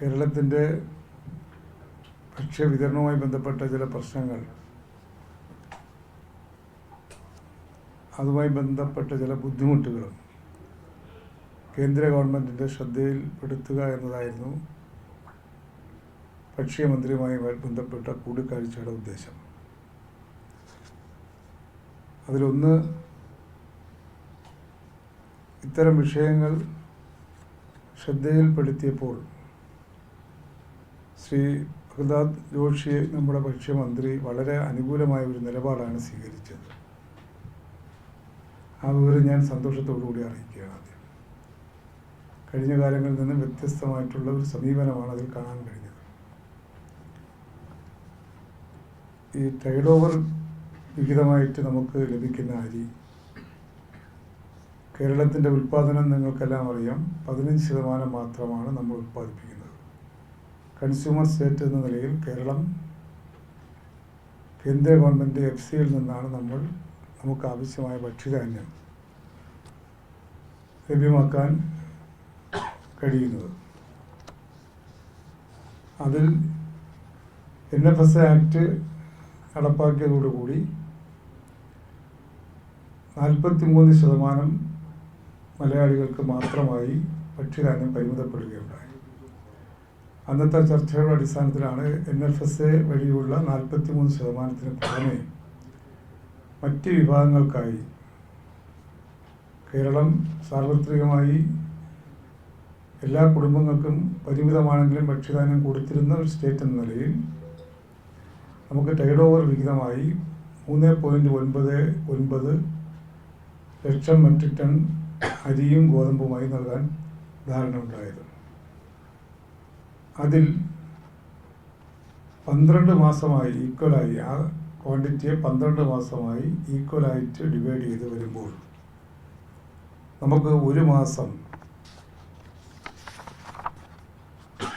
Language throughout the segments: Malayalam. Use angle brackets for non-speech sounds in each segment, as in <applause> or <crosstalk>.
കേരളത്തിന്റെ ഭക്ഷ്യവിതരണവുമായി ബന്ധപ്പെട്ട ചില പ്രശ്നങ്ങൾ അതുമായി ബന്ധപ്പെട്ട ചില ബുദ്ധിമുട്ടുകളും കേന്ദ്ര ഗവൺമെന്റിന്റെ ശ്രദ്ധയിൽപ്പെടുത്തുക എന്നതായിരുന്നു ഭക്ഷ്യമന്ത്രിയുമായി ബന്ധപ്പെട്ട കൂടിക്കാഴ്ചയുടെ ഉദ്ദേശം. അതിലൊന്ന് ഇത്തരം വിഷയങ്ങൾ ശ്രദ്ധയിൽപ്പെടുത്തിയപ്പോൾ ശ്രീ പ്രഹ്ലാദ് ജോഷി നമ്മുടെ ഭക്ഷ്യമന്ത്രി വളരെ അനുകൂലമായ ഒരു നിലപാടാണ് സ്വീകരിച്ചത്. ആ വിവരം ഞാൻ സന്തോഷത്തോടുകൂടി അറിയിക്കുകയാണ് ആദ്യം. കഴിഞ്ഞ കാലങ്ങളിൽ നിന്ന് വ്യത്യസ്തമായിട്ടുള്ള ഒരു സമീപനമാണ് അതിൽ കാണാൻ കഴിഞ്ഞത്. ഈ ട്രേഡ് ഓവർ വിഹിതമായിട്ട് നമുക്ക് ലഭിക്കുന്ന അരി കേരളത്തിന്റെ ഉൽപ്പാദനം നിങ്ങൾക്കെല്ലാം അറിയാം. പതിനഞ്ച് ശതമാനം മാത്രമാണ് നമ്മൾ ഉൽപ്പാദിപ്പിക്കുന്നത്. കൺസ്യൂമർ സ്റ്റേറ്റ് എന്ന നിലയിൽ കേരളം കേന്ദ്ര ഗവൺമെന്റ് എഫ് സിയിൽ നിന്നാണ് നമ്മൾ നമുക്ക് ആവശ്യമായ ഭക്ഷ്യധാന്യം ലഭ്യമാക്കാൻ കഴിയുന്നത്. അതിൽ എൻ എഫ് എസ് ആക്ട് നടപ്പാക്കിയതോടുകൂടി നാൽപ്പത്തി മൂന്ന് ശതമാനം മലയാളികൾക്ക് മാത്രമായി ഭക്ഷ്യധാന്യം പരിമിതപ്പെടുകയുണ്ടായി. അന്നത്തെ ചർച്ചകളുടെ അടിസ്ഥാനത്തിലാണ് എൻ എഫ് എസ് എ വഴിയുള്ള നാൽപ്പത്തി മൂന്ന് ശതമാനത്തിന് പുറമെ മറ്റ് വിഭാഗങ്ങൾക്കായി കേരളം സാർവത്രികമായി എല്ലാ കുടുംബങ്ങൾക്കും പരിമിതമാണെങ്കിലും ഭക്ഷ്യധാന്യം കൊടുത്തിരുന്ന ഒരു സ്റ്റേറ്റ് എന്ന നിലയിൽ നമുക്ക് ടൈഡ് ഓവർ വിഹിതമായി മൂന്ന് പോയിന്റ് ഒൻപത് ഒൻപത് ലക്ഷം മെട്രിക് ടൺ അരിയും ഗോതമ്പുമായി നൽകാൻ ധാരണ ഉണ്ടായത് അതിൽ പന്ത്രണ്ട് മാസമായി ഈക്വലായി ആ ക്വാണ്ടിറ്റിയെ പന്ത്രണ്ട് മാസമായി ഈക്വലായിട്ട് ഡിവൈഡ് ചെയ്ത് വരുമ്പോൾ നമുക്ക് ഒരു മാസം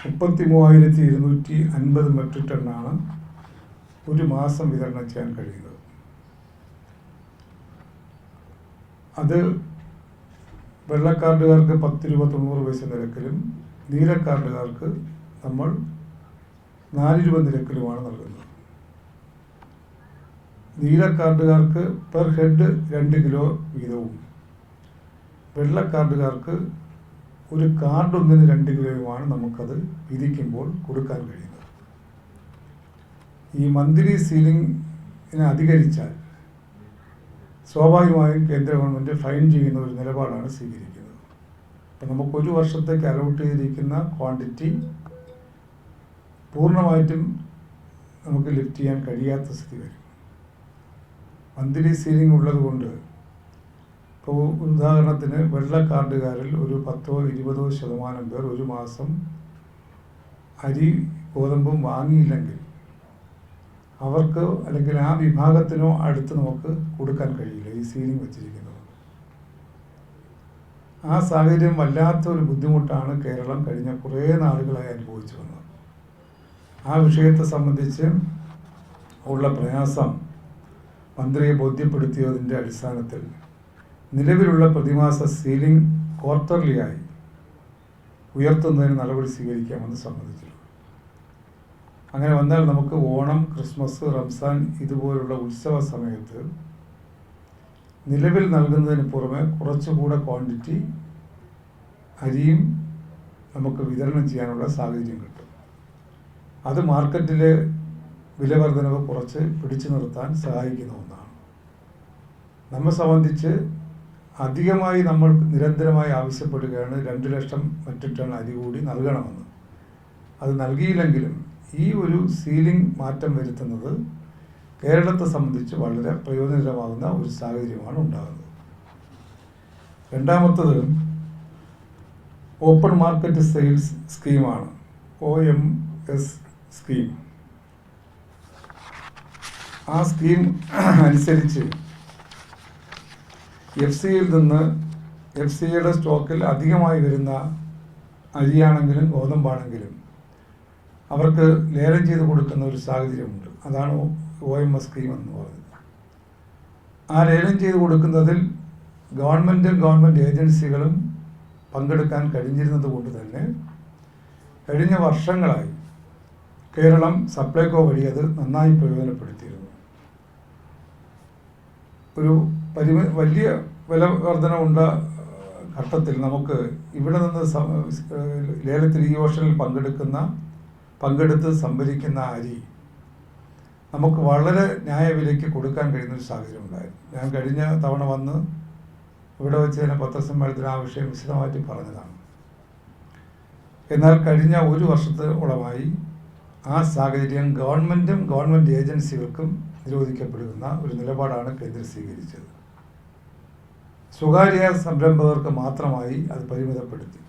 മുപ്പത്തി മൂവായിരത്തി ഇരുന്നൂറ്റി അൻപത് മെട്രിക് ടണ്ണാണ് ഒരു മാസം വിതരണം ചെയ്യാൻ കഴിയുന്നത്. അത് വെള്ളക്കാർഡുകാർക്ക് പത്ത് രൂപ തൊണ്ണൂറ് പൈസ നിരക്കിലും നീലക്കാർഡുകാർക്ക് നമ്മൾ നാല് രൂപ നിരക്കിലുമാണ് നൽകുന്നത്. നീലക്കാർഡുകാർക്ക് പെർ ഹെഡ് രണ്ട് കിലോ വീതവും. വെള്ള വെള്ളക്കാർഡുകാർക്ക് ഒരു കാർഡ് ഒന്നിന് രണ്ട് കിലോയുമാണ് നമുക്കത് വിധിക്കുമ്പോൾ കൊടുക്കാൻ കഴിയുന്നത്. ഈ മന്ത്ലി സീലിംഗിനെ അധികരിച്ചാൽ സ്വാഭാവികമായും കേന്ദ്ര ഗവൺമെന്റ് ഫൈൻ ചെയ്യുന്ന ഒരു നിലപാടാണ് സ്വീകരിക്കുന്നത്. അപ്പം നമുക്ക് ഒരു വർഷത്തേക്ക് അലോട്ട് ചെയ്തിരിക്കുന്ന ക്വാണ്ടിറ്റി പൂർണമായിട്ടും നമുക്ക് ലിഫ്റ്റ് ചെയ്യാൻ കഴിയാത്ത സ്ഥിതി വരും മന്ത്ലി സീലിംഗ് ഉള്ളതുകൊണ്ട് ഇപ്പോൾ ഉദാഹരണത്തിന് വെള്ള കാർഡുകാരിൽ ഒരു പത്തോ ഇരുപതോ ശതമാനം പേർ ഒരു മാസം അരി ഗോതമ്പും വാങ്ങിയില്ലെങ്കിൽ അവർക്ക് അല്ലെങ്കിൽ ആ വിഭാഗത്തിനോ അടുത്ത് നമുക്ക് കൊടുക്കാൻ കഴിയില്ല ഈ സീലിംഗ് വെച്ചിരിക്കുന്നത്. ആ സാഹചര്യം വല്ലാത്ത ഒരു ബുദ്ധിമുട്ടാണ് കേരളം കഴിഞ്ഞ കുറേ നാളുകളായി അനുഭവിച്ചു വന്നത്. ആ വിഷയത്തെ സംബന്ധിച്ച് ഉള്ള പ്രയാസം മന്ത്രിയെ ബോധ്യപ്പെടുത്തിയതിന്റെ അടിസ്ഥാനത്തിൽ നിലവിലുള്ള പ്രതിമാസ സീലിംഗ് ക്വാർട്ടർലിയായി ഉയർത്തുന്നതിന് നടപടി സ്വീകരിക്കാമെന്ന് സമ്മതിച്ചിട്ടുണ്ട്. അങ്ങനെ വന്നാൽ നമുക്ക് ഓണം ക്രിസ്മസ് റംസാൻ ഇതുപോലുള്ള ഉത്സവ സമയത്ത് നിലവിൽ നൽകുന്നതിന് പുറമെ കുറച്ചുകൂടെ ക്വാണ്ടിറ്റി അരിയും നമുക്ക് വിതരണം ചെയ്യാനുള്ള സാഹചര്യം കിട്ടും. അത് മാർക്കറ്റിലെ വിലവർധനവ് കുറച്ച് പിടിച്ചു നിർത്താൻ സഹായിക്കുന്ന ഒന്നാണ്. നമ്മെ സംബന്ധിച്ച് അധികമായി നമ്മൾ നിരന്തരമായി ആവശ്യപ്പെടുകയാണ് രണ്ട് ലക്ഷം മെട്രിക് ടൺ അരി കൂടി നൽകണമെന്ന്. അത് നൽകിയില്ലെങ്കിലും ഈ ഒരു സീലിംഗ് മാറ്റം വരുത്തുന്നത് കേരളത്തെ സംബന്ധിച്ച് വളരെ പ്രയോജനകരമാകുന്ന ഒരു സാഹചര്യമാണ് ഉണ്ടാകുന്നത്. രണ്ടാമത്തത് ഓപ്പൺ മാർക്കറ്റ് സെയിൽസ് സ്കീമാണ്. ഒ എം എസ് സ്കീം ആ സ്കീം <clears throat> അനുസരിച്ച് എഫ് സിയിൽ നിന്ന് എഫ് സിയുടെ സ്റ്റോക്കിൽ അധികമായി വരുന്ന അരിയാണെങ്കിലും ഗോതമ്പാണെങ്കിലും അവർക്ക് ലേലം ചെയ്ത് കൊടുക്കുന്ന ഒരു സാഹചര്യമുണ്ട്. അതാണ് ഒ എം എസ് സ്കീം എന്ന് പറയുന്നത്. ആ ലേലം ചെയ്ത് കൊടുക്കുന്നതിൽ ഗവൺമെന്റും ഗവൺമെന്റ് ഏജൻസികളും പങ്കെടുക്കാൻ കഴിഞ്ഞിരുന്നത് കൊണ്ട് തന്നെ കഴിഞ്ഞ വർഷങ്ങളായി കേരളം സപ്ലൈകോ വഴി അത് നന്നായി പ്രയോജനപ്പെടുത്തിയിരുന്നു. ഒരു പരിമി വലിയ വില വർധന ഉണ്ട ഘട്ടത്തിൽ നമുക്ക് ഇവിടെ നിന്ന് ലേലത്തിൽ ഈ ഓഷനിൽ പങ്കെടുക്കുന്ന പങ്കെടുത്ത് സംഭരിക്കുന്ന അരി നമുക്ക് വളരെ ന്യായവിലയ്ക്ക് കൊടുക്കാൻ കഴിയുന്ന ഒരു സാഹചര്യം ഉണ്ടായിരുന്നു. ഞാൻ കഴിഞ്ഞ തവണ വന്ന് ഇവിടെ വെച്ച് തന്നെ പത്രസമ്മേളനത്തിന് ആ വിഷയം വിശദമായിട്ട് പറഞ്ഞതാണ്. എന്നാൽ കഴിഞ്ഞ ഒരു വർഷത്തോളമായി ആ സാഹചര്യം ഗവൺമെന്റും ഗവൺമെന്റ് ഏജൻസികൾക്കും നിരോധിക്കപ്പെടുന്ന ഒരു നിലപാടാണ് കേന്ദ്രം സ്വീകരിച്ചത്. സ്വകാര്യ സംരംഭകർക്ക് മാത്രമായി അത് പരിമിതപ്പെടുത്തി.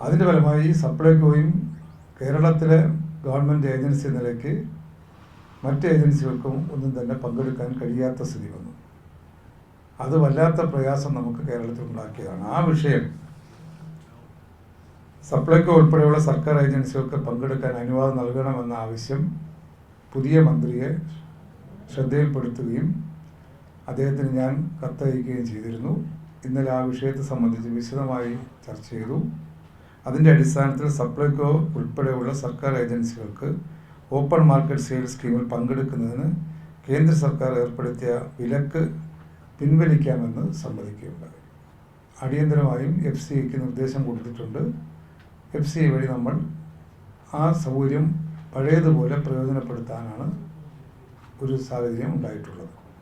അതിന്റെ ഫലമായി സപ്ലൈകോയും കേരളത്തിലെ ഗവൺമെന്റ് ഏജൻസി നിലയ്ക്ക് മറ്റ് ഏജൻസികൾക്കും ഒന്നും തന്നെ പങ്കെടുക്കാൻ കഴിയാത്ത സ്ഥിതി വന്നു. അത് വല്ലാത്ത പ്രയാസം നമുക്ക് കേരളത്തിൽ ഉണ്ടാക്കിയതാണ്. ആ വിഷയം സപ്ലൈകോ ഉൾപ്പെടെയുള്ള സർക്കാർ ഏജൻസികൾക്ക് പങ്കെടുക്കാൻ അനുവാദം നൽകണമെന്ന ആവശ്യം പുതിയ മന്ത്രിയെ ശ്രദ്ധയിൽപ്പെടുത്തുകയും അദ്ദേഹത്തിന് ഞാൻ കത്തയക്കുകയും ചെയ്തിരുന്നു. ഇന്നലെ ആ വിഷയത്തെ സംബന്ധിച്ച് വിശദമായി ചർച്ച ചെയ്തു. അതിന്റെ അടിസ്ഥാനത്തിൽ സപ്ലൈകോ ഉൾപ്പെടെയുള്ള സർക്കാർ ഏജൻസികൾക്ക് ഓപ്പൺ മാർക്കറ്റ് സെയിൽ സ്കീമിൽ പങ്കെടുക്കുന്നതിന് കേന്ദ്ര സർക്കാർ ഏർപ്പെടുത്തിയ വിലക്ക് പിൻവലിക്കാമെന്ന് സമ്മതിക്കുകയുണ്ടായി. അടിയന്തരമായും എഫ് സി എക്ക് നിർദ്ദേശം കൊടുത്തിട്ടുണ്ട്. എഫ് സി വഴി നമ്മൾ ആ സൗകര്യം പഴയതുപോലെ പ്രയോജനപ്പെടുത്താനാണ് ഒരു സാഹചര്യം ഉണ്ടായിട്ടുള്ളത്.